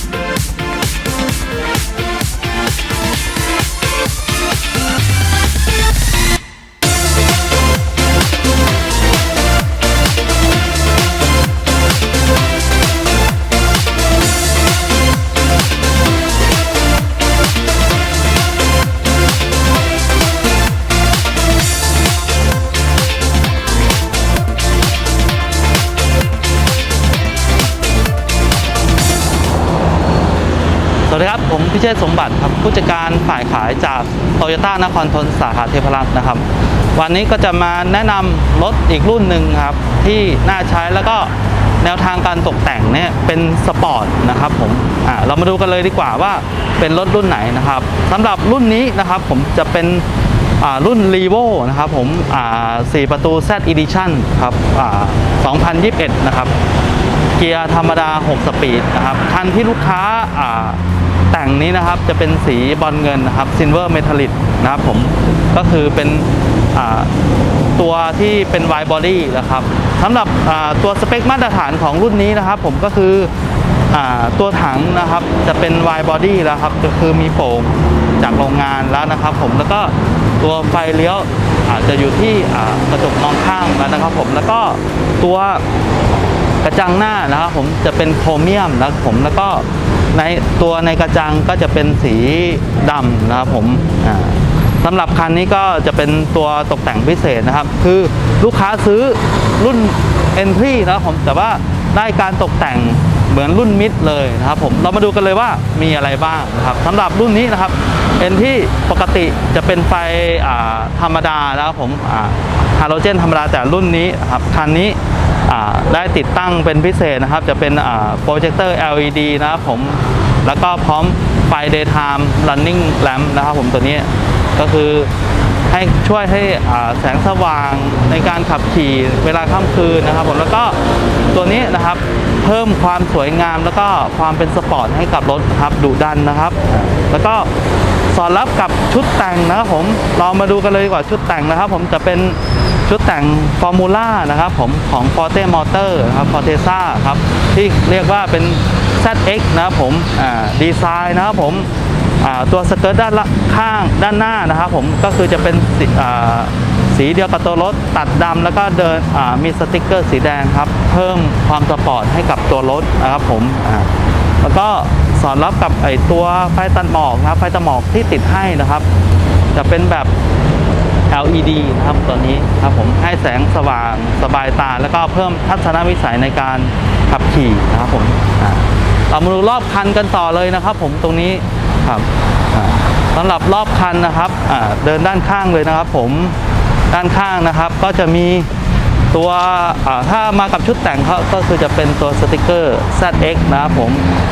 ส ชษสมบัติครับผู้จัดการฝ่ายขายจากโตโยต้านครทนสาขาเทพรัตน์นะครับ วันนี้ก็จะมาแนะนำรถอีกรุ่นหนึ่งครับ ที่น่าใช้แล้วก็แนวทางการตกแต่งเนี่ยเป็นสปอร์ตนะครับผมอ่าเรามาดูกันเลยดีกว่าว่าเป็นรถรุ่นไหนนะครับสำหรับรุ่นนี้นะครับผมจะเป็นอ่ารุ่น r e v o นะครับผมอ่า4ประตู Z Edition ครับอ่า2021 นะครับ เกียร์ธรรมดา 6 สปีดนะครับ คันที่ลูกค้าอ่า แต่งนี้นะครับจะเป็นสีบอลเงินนะครับซิลเวอร์เมทัลลิกนะครับผมก็คือเป็นตัวที่เป็นไวบอดี้นะครับสำหรับตัวสเปคมาตรฐานของรุ่นนี้นะครับผมก็คืออตัวถังนะครับจะเป็นไวบอดี้แล้วครับก็คือมีโป่งจากโรงงานแล้วนะครับ ผมแล้วก็ตัวไฟเลี้ยวอาจจะอยู่ที่กระจกมองข้างแล้วนะครับ ผมแล้วก็ตัวกระจังหน้านะครับผมจะเป็นโครเมียมนะครับผมแล้วก็ ในตัวในกระจังก็จะเป็นสีดำนะครับผมสำหรับคันนี้ก็จะเป็นตัวตกแต่งพิเศษนะครับ คือลูกค้าซื้อรุ่น Entry นะครับผมแต่ว่าได้การตกแต่งเหมือนรุ่นมิดเลยนะครับผมเรามาดูกันเลยว่ามีอะไรบ้างนะครับสำหรับรุ่นนี้นะครับ Entry ปกติจะเป็นไฟธรรมดานะครับผมฮาโลเจนธรรมดาแต่รุ่นนี้ครับคันนี้ ได้ติดตั้งเป็นพิเศษนะครับ จะเป็นโปรเจคเตอร์ LED นะครับผม แล้วก็พร้อมไฟ daytime running lamp นะครับผมตัวนี้ก็คือให้ช่วยให้แสงสว่างในการขับขี่เวลาค่ำคืนนะครับผมแล้วก็ตัวนี้นะครับเพิ่มความสวยงามแล้วก็ความเป็นสปอร์ตให้กับรถครับดุดันนะครับ แล้วก็สอดรับกับชุดแต่งนะครับผมเรามาดูกันเลยดีกว่าชุดแต่งนะครับ ผมจะเป็น ชุดแต่งฟอร์มูล่านะครับผมของ Forte Motor ครับ Forteza ครับที่เรียกว่าเป็น ZX นะครับผมดีไซน์นะครับผมตัวสเกิร์ตด้านละข้างด้านหน้านะครับผมก็คือจะเป็นสีอ่าสีเดียวกับตัวรถตัดดำแล้วก็เดินมีสติกเกอร์สีแดงครับ เพิ่มความสปอร์ตให้กับตัวรถนะครับผมแล้วก็สอดรับกับไอตัวไฟตัดหมอกนะครับไฟตัดหมอกที่ติดให้นะครับ จะเป็นแบบ LED นะครับตัวนี้ครับผมให้แสงสว่างสบายตา แล้วก็เพิ่มทัศนวิสัยในการขับขี่นะครับผมเรามาดูรอบคันกันต่อเลยนะครับ ผมตรงนี้ครับสำหรับรอบคันนะครับเดินด้านข้างเลยนะครับ ผมด้านข้างนะครับก็จะมีตัวถ้ามากับชุดแต่งเขาก็คือจะเป็นตัวสติกเกอร์ ZX นะครับผม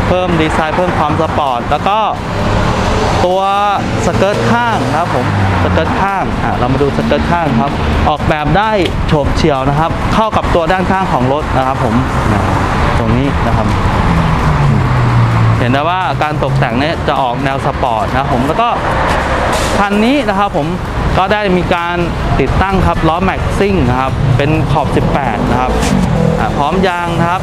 เพิ่มดีไซน์เพิ่มความสปอร์ตแล้วก็ ตัวสเกิร์ตข้างนะครับผมสเกิร์ตข้างอะเรามาดูสเกิร์ตข้างครับ ออกแบบได้โฉบเฉี่ยวนะครับ เข้ากับตัวด้านข้างของรถนะครับผมตรงนี้นะครับเห็นได้ว่าการตกแต่งเนี้จะออกแนวสปอร์ตนะผมแล้วก็คันนี้นะครับผมก็ได้มีการติดตั้งครับล้อแม็กซิ่งนะครับ เป็นขอบ 18 นะครับอะพร้อมยางนะครับ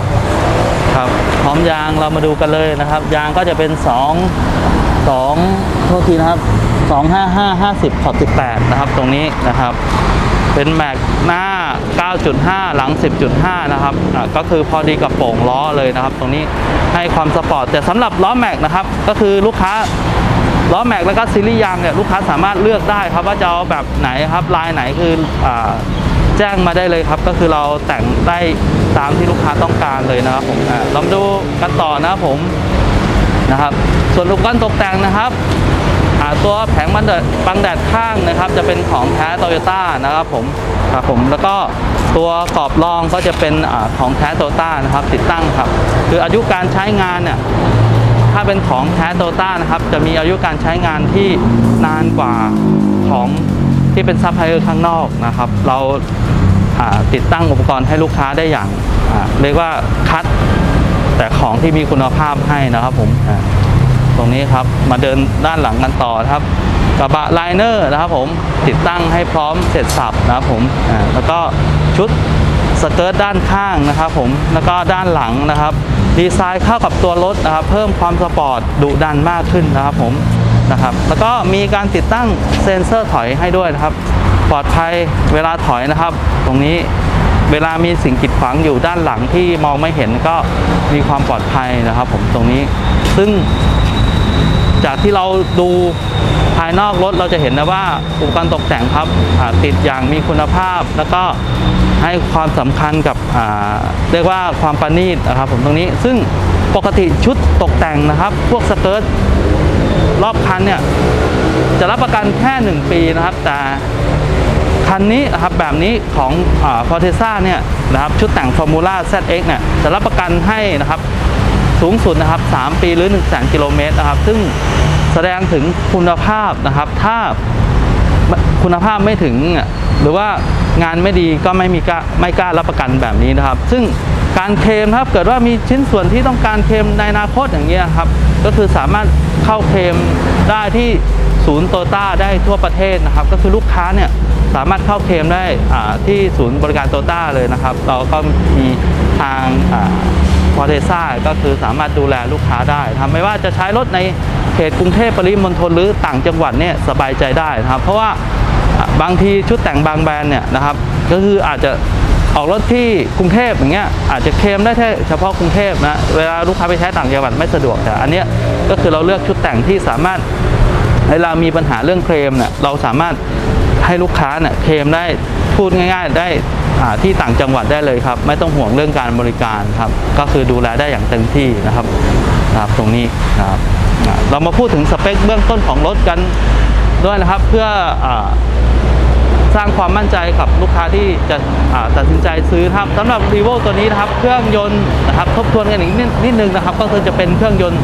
ครับ พร้อมยางเรามาดูกันเลยนะครับ ยางก็จะเป็น 2 2โทษทีนะครับ 255 50ขอบ18 นะครับ ตรงนี้นะครับ เป็นแม็กหน้า 9.5 หลัง 10.5 นะครับอะก็คือพอดีกับโป่งล้อเลยนะครับ ตรงนี้ให้ความสปอร์ต แต่สำหรับล้อแม็กนะครับ ก็คือลูกค้าล้อแม็กแล้วก็ซีรีส์ยางเนี่ยลูกค้าสามารถเลือกได้ครับว่าจะเอาแบบไหนครับลายไหนคืออาแจ้งมาได้เลยครับ ก็คือเราแต่งได้ตามที่ลูกค้าต้องการเลยนะครับผมอ่าเรามาดูกันต่อนะครับผมนะครับ ส่วนอุปกรณ์ตกแต่งนะครับตัวแผงบังแดดบังแดดข้างนะครับ จะเป็นของแท้โตโยต้านะครับผมครับผมแล้วก็ตัวกรอบรองก็จะเป็นอของแท้โตโยต้านะครับ ติดตั้งครับ คืออายุการใช้งานเนี่ยถ้าเป็นของแท้โตต้านะครับ จะมีอายุการใช้งานที่นานกว่าของที่เป็นซัพพลายเออร์ข้างนอกนะครับ เราติดตั้งอุปกรณ์ให้ลูกค้าได้อย่างเรียกว่าคัดแต่ของที่มีคุณภาพให้นะครับผมอ่า ตรงนี้ครับมาเดินด้านหลังกันต่อนะครับ กระบะไลเนอร์นะครับผมติดตั้งให้พร้อมเสร็จสับนะครับผมอ่าแล้วก็ชุดสเกิร์ตด้านข้างนะครับผมแล้วก็ด้านหลังนะครับดีไซน์เข้ากับตัวรถนะครับเพิ่มความสปอร์ตดุดันมากขึ้นนะครับผมนะครับแล้วก็มีการติดตั้งเซ็นเซอร์ถอยให้ด้วยนะครับ ปลอดภัยเวลาถอยนะครับ ตรงนี้เวลามีสิ่งกีดขวางอยู่ด้านหลังที่มองไม่เห็นก็มีความปลอดภัยนะครับ ผมตรงนี้ ซึ่ง จากที่เราดูภายนอกรถเราจะเห็นนะว่าอุปกรณ์ตกแต่งครับติดอย่างมีคุณภาพ แล้วก็ให้ความสำคัญกับเรียกว่าความประณีตนะครับผมตรงนี้ซึ่งปกติชุดตกแต่งนะครับ พวกสเกิร์ตรอบคันเนี่ยจะรับประกันแค่ 1 ปีนะครับ แต่คันนี้นะครับแบบนี้ของฟอร์เทซ่าเนี่ยนะครับชุดแต่ง Formula ZX เนี่ยจะรับประกันให้นะครับ สูงสุดนะครับ 3 ปีหรือ 1 0 0 0 0 0กิโลเมตรนะครับ ซึ่งแสดงถึงคุณภาพนะครับ ถ้าคุณภาพไม่ถึงหรือว่างานไม่ดีก็ไม่มีกล้าไม่กล้ารับประกันแบบนี้นะครับ ซึ่งการเคลมครับเกิดว่ามีชิ้นส่วนที่ต้องการเคลมในอนาคตอย่างเงี้ยครับ ก็คือสามารถเข้าเคลมได้ที่ศูนย์โตต้าได้ทั่วประเทศนะครับ ก็คือลูกค้าเนี่ยสามารถเข้าเคลมได้ที่ศูนย์บริการโตต้าเลยนะครับ เราก็มีทาง อ่าพอเทซ่าก็คือสามารถดูแลลูกค้าได้ทำไม่ว่าจะใช้รถในเขตกรุงเทพปริมณฑลหรือต่างจังหวัดเนี่ยสบายใจได้นะครับ เพราะว่าบางทีชุดแต่งบางแบรนด์เนี่ยนะครับ ก็คืออาจจะออกรถที่กรุงเทพอย่างเงี้ยอาจจะเคลมได้เฉพาะกรุงเทพนะเวลาลูกค้าไปใช้ต่างจังหวัดไม่สะดวกแต่อันเนี้ยก็คือเราเลือกชุดแต่งที่สามารถเวลามีปัญหาเรื่องเคลมเนี่ยเราสามารถ ให้ลูกค้าเนี่ยเคลมได้พูดง่าย ๆ ได้ที่ต่างจังหวัดได้เลยครับ ไม่ต้องห่วงเรื่องการบริการครับ ก็คือดูแลได้อย่างเต็มที่นะครับครับตรงนี้นะครับเรามาพูดถึงสเปคเบื้องต้นของรถกันด้วยนะครับ เพื่ออสร้างความมั่นใจกับลูกค้าที่จะตัดสินใจซื้อครับสำหรับ r e v o ตัวนี้นะครับ เครื่องยนต์นะครับทบทวนกันอีกนิดนิดนึงนะครับ ก็คือจะเป็นเครื่องยนต์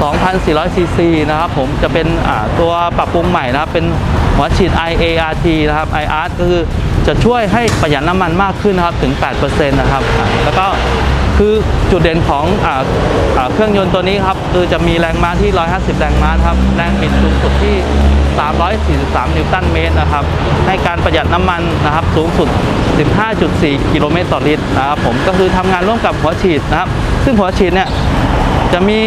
2,400ซีซีนะครับผมจะเป็นตัวปรับปรุงใหม่นะครับเป็น หัวฉีด IART นะครับ IART ก็คือจะช่วยให้ประหยัดน้ำมันมากขึ้นนะครับถึง 8%นะครับ แล้วก็คือจุดเด่นของอาอ่าเครื่องยนต์ตัวนี้ครับคือจะมีแรงม้าที่ 150 แรงม้าครับแรงบิดสูงสุดที่ 343 นิวตันเมตรนะครับให้การประหยัดน้ำมันนะครับสูงสุด 15.4 กิโลเมตรต่อลิตรนะครับผมก็คือทำงานร่วมกับหัวฉีดนะครับ ซึ่งหัวฉีดเนี่ย จะมี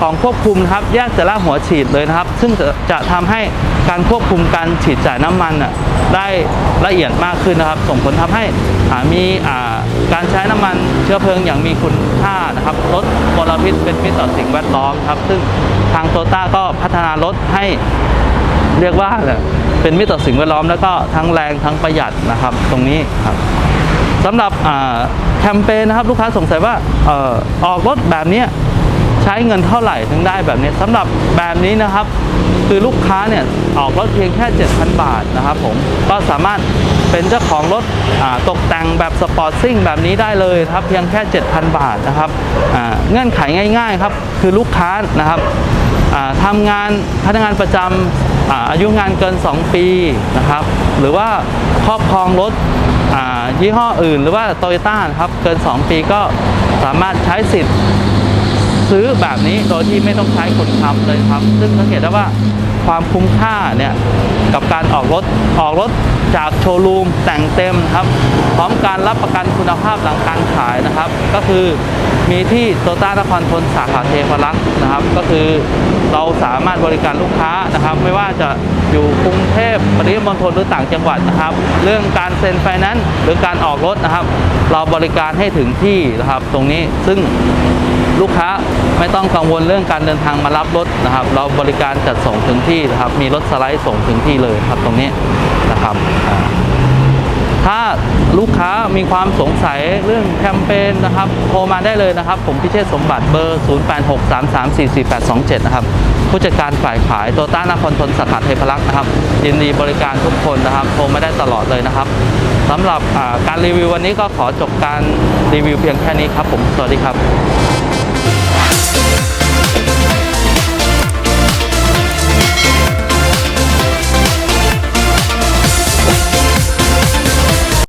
กล่องควบคุมครับแยกแต่ละหัวฉีดเลยนะครับ ซึ่งจะจะทำให้การควบคุมการฉีดจ่ายน้ำมันน่ะได้ละเอียดมากขึ้นนะครับ ส่งผลทำให้มีการใช้น้ำมันเชื้อเพลิงอย่างมีคุณค่านะครับลดมลพิษเป็นมิตรต่อสิ่งแวดล้อมครับ ซึ่งทางโตต้าก็พัฒนารถให้เรียกว่าเป็นมิตรต่อสิ่งแวดล้อมแล้วก็ทั้งแรงทั้งประหยัดนะครับ ตรงนี้ครับสำหรับแคมเปญนะครับลูกค้าสงสัยว่าออกรถแบบเนี้ย ช้เงินเท่าไหร่ถึงได้แบบนี้สำหรับแบบนี้นะครับ คือลูกค้าเนี่ยออกรถเพียงแค่ 7,000 บาทนะครับผมก็สามารถเป็นเจ้าของรถตกแต่งแบบสปอร์ตซิ่งแบบนี้ได้เลยครับเพียงแค่ 7,000 บาทนะครับเงื่อนไขง่ายๆครับคือลูกค้านะครับทำงานพนักงานประจำอาอายุงานเกิน 2 ปีนะครับ หรือว่าครอบครองรถยี่ห้ออื่น หรือว่าโตโยต้าครับเกิน 2 ปีก็สามารถใช้สิทธิ์ ซื้อแบบนี้โดยที่ไม่ต้องใช้คนค้ำเลยครับ ซึ่งสังเกตได้ว่าความคุ้มค่าเนี่ยกับการออกรถออกรถจากโชว์รูมแต่งเต็มครับ พร้อมการรับประกันคุณภาพหลังการขายนะครับ ก็คือมีที่โตต้านครทนสาขาเทพรักษ์นะครับ ก็คือเราสามารถบริการลูกค้านะครับ ไม่ว่าจะอยู่กรุงเทพปริมณฑลหรือต่างจังหวัดนะครับ เรื่องการเซ็นไฟนนซ์หรือการออกรถนะครับ เราบริการให้ถึงที่นะครับ ตรงนี้ซึ่ง ลูกค้าไม่ต้องกังวลเรื่องการเดินทางมารับรถนะครับ เราบริการจัดส่งถึงที่นะครับ มีรถสไลด์ส่งถึงที่เลยครับตรงนี้นะครับ ถ้าลูกค้ามีความสงสัยเรื่องแคมเปญนะครับโทรมาได้เลยนะครับ ผมพิเชษสมบัติเบอร์ 0863344827 นะครับผู้จัดการฝ่ายขายโตต้านครทนสาขาเทพรักษ์นะครับ ยินดีบริการทุกคนนะครับโทรมาได้ตลอดเลยนะครับสำหรับการรีวิววันนี้ก็ขอจบการรีวิวเพียงแค่นี้ครับผม สวัสดีครับ